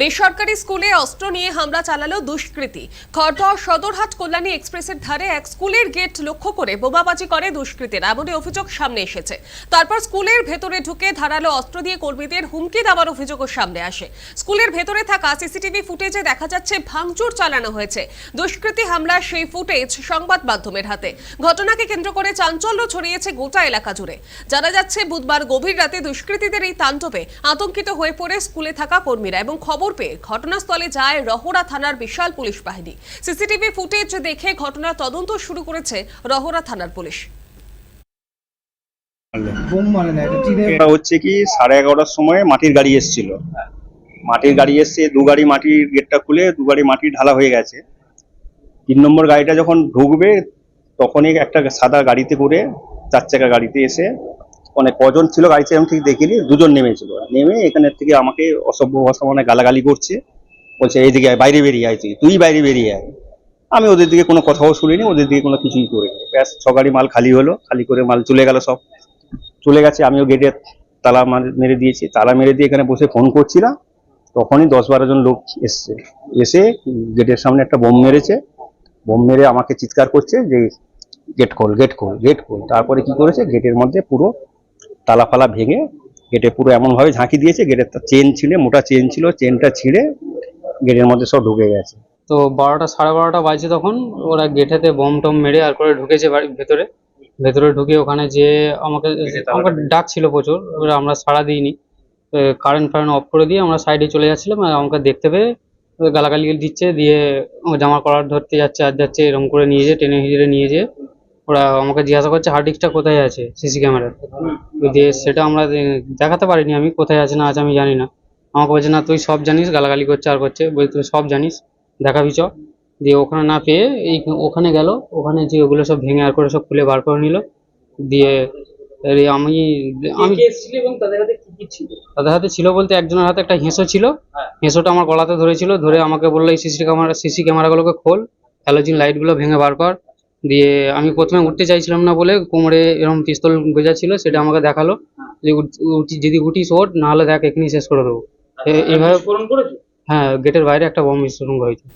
বেসরকারি স্কুলে অস্ত্র নিয়ে হামলা চালালো দুষ্কৃতী। খড়দহ সদরহাট কল্যাণী এক্সপ্রেসের ধারে এক স্কুলের গেট লক্ষ্য করে বোমাবাজি করে দুষ্কৃতীরা। এমনই অভিযোগ সামনে এসেছে। তারপর স্কুলের ভেতরে ঢুকে ধারালো অস্ত্র দিয়ে কর্মীদের হুমকি দেওয়ার অভিযোগও সামনে আসে। স্কুলের ভেতরে থাকা সিসিটিভি ফুটেজে দেখা যাচ্ছে ভাঙচুর চালানো হয়েছে। দুষ্কৃতী হামলার সেই ফুটেজ সংবাদ মাধ্যমের হাতে। ঘটনাকে কেন্দ্র করে চাঞ্চল্য ছড়িয়েছে গোটা এলাকা জুড়ে। জানা যাচ্ছে, বুধবার গভীর রাতে দুষ্কৃতীদের এই তাণ্ডবে আতঙ্কিত হয়ে পড়ে স্কুলে থাকা কর্মীরা এবং খবর পেয়ে ঘটনাস্থলে যায় রহরা থানার বিশাল পুলিশ বাহিনী। সিসিটিভি ফুটেজ দেখে ঘটনার তদন্ত শুরু করেছে রহরা থানার পুলিশ। এটা এটা হচ্ছে কি সাড়ে এগারোটার সময় মাটির গাড়ি এসেছিল। মাটির গাড়ি এসছে দু গাড়ি মাটির গেটটা খুলে দু গাড়ি মাটি ঢালা হয়ে গেছে। তিন নম্বর গাড়িটা যখন ঢুকবে তখনই একটা সাদা গাড়িতে করে চার চাকা গাড়িতে এসে অনেক কজন ছিল গাড়িতে আমি ঠিক দেখিনি, দুজন নেমেছিল। নেমে এখানের থেকে আমাকে অসভ্য ভাষা মানে গালাগালি করছে, বলছে, এইদিকে বাইরে বেরিয়ে আয় তুই তুই বাইরে বেরিয়ে আয়। আমি ওদের দিকে কোনো কথাও শুনিনি, ওদের দিকে কোনো কিছুই করিনি। ব্যাস গাড়ি মাল খালি হলো, খালি করে মাল চলে গেল সব। চলে গেছে, আমিও গেটে তালা মেরে দিয়েছি। তালা মেরে দিয়ে এখানে বসে ফোন করছিলাম। তখনই দশ বারো জন লোক এসছে। এসে গেটের সামনে একটা বোম মেরেছে। বোম মেরে আমাকে চিৎকার করছে যে গেট খোল গেট খোল গেট খোল। তারপরে কি করেছে? গেটের মধ্যে পুরো তালা ফালা ভেঙে গেটে পুরো এমনভাবে ঝাঁকি দিয়েছে গেটের চেন ছিঁড়ে মোটা চেন ছিল চেনটা ছিঁড়ে গেটের মধ্যে সব ঢুকে গেছে। তো বারোটা সাড়ে বারোটা বাজে তখন ওরা গেটেতে বম টম মেরে আর করে ঢুকেছে বাড়ির ভেতরে। ভেতরে ঢুকে ওখানে যে আমাকে আমাকে ডাক ছিল প্রচুর এবারে আমরা সাড়া দিইনি। কারেন্ট ফারেন্ট অফ করে দিয়ে আমরা সাইডে চলে যাচ্ছিলাম আর আমাকে দেখতে পেয়ে গালাগালি দিচ্ছে দিয়ে ও জামা কলার ধরতে যাচ্ছে আর যাচ্ছে এরকম করে নিয়ে যেয়ে টেনে হিজড়ে নিয়ে যেয়ে ওরা আমাকে জিজ্ঞাসা করছে হার্ড ডিস্কটা কোথায় আছে? সিসি ক্যামেরা দিয়ে সেটা আমরা দেখাতে পারিনি আমি কোথায় আছে না আছে আমি জানি না। আমাকে বলছে না তুই সব জানিস গালাগালি করছে আর করছে। বলছে তুই সব জানিস দেখাবি চ। দিয়ে ওখানে না পেয়ে এই ওখানে গেল ওখানে যে ওগুলো সব ভেঙে আর করে সব খুলে বার করে নিল। দিয়ে আমি আমি তাদের হাতে ছিল? বলতে একজনের হাতে একটা হেঁসো ছিল। হেঁসোটা আমার গলাতে ধরেছিল ধরে আমাকে বলল এই সিসি ক্যামেরা সিসি ক্যামেরাগুলোকে খোল হ্যালোজিন লাইটগুলো ভেঙে বার কর। দিয়ে আমি প্রথমে উঠতে চাইছিলাম না বলে কোমরে এরকম পিস্তল গোজা ছিল সেটা আমাকে দেখাল। যে উঠ- যদি উঠিস ওঠ নাহলে দেখ এখানেই শেষ করে দেবো। এভাবে এইভাবে হ্যাঁ গেটের বাইরে একটা বোম বিস্ফোরণ হয়েছে।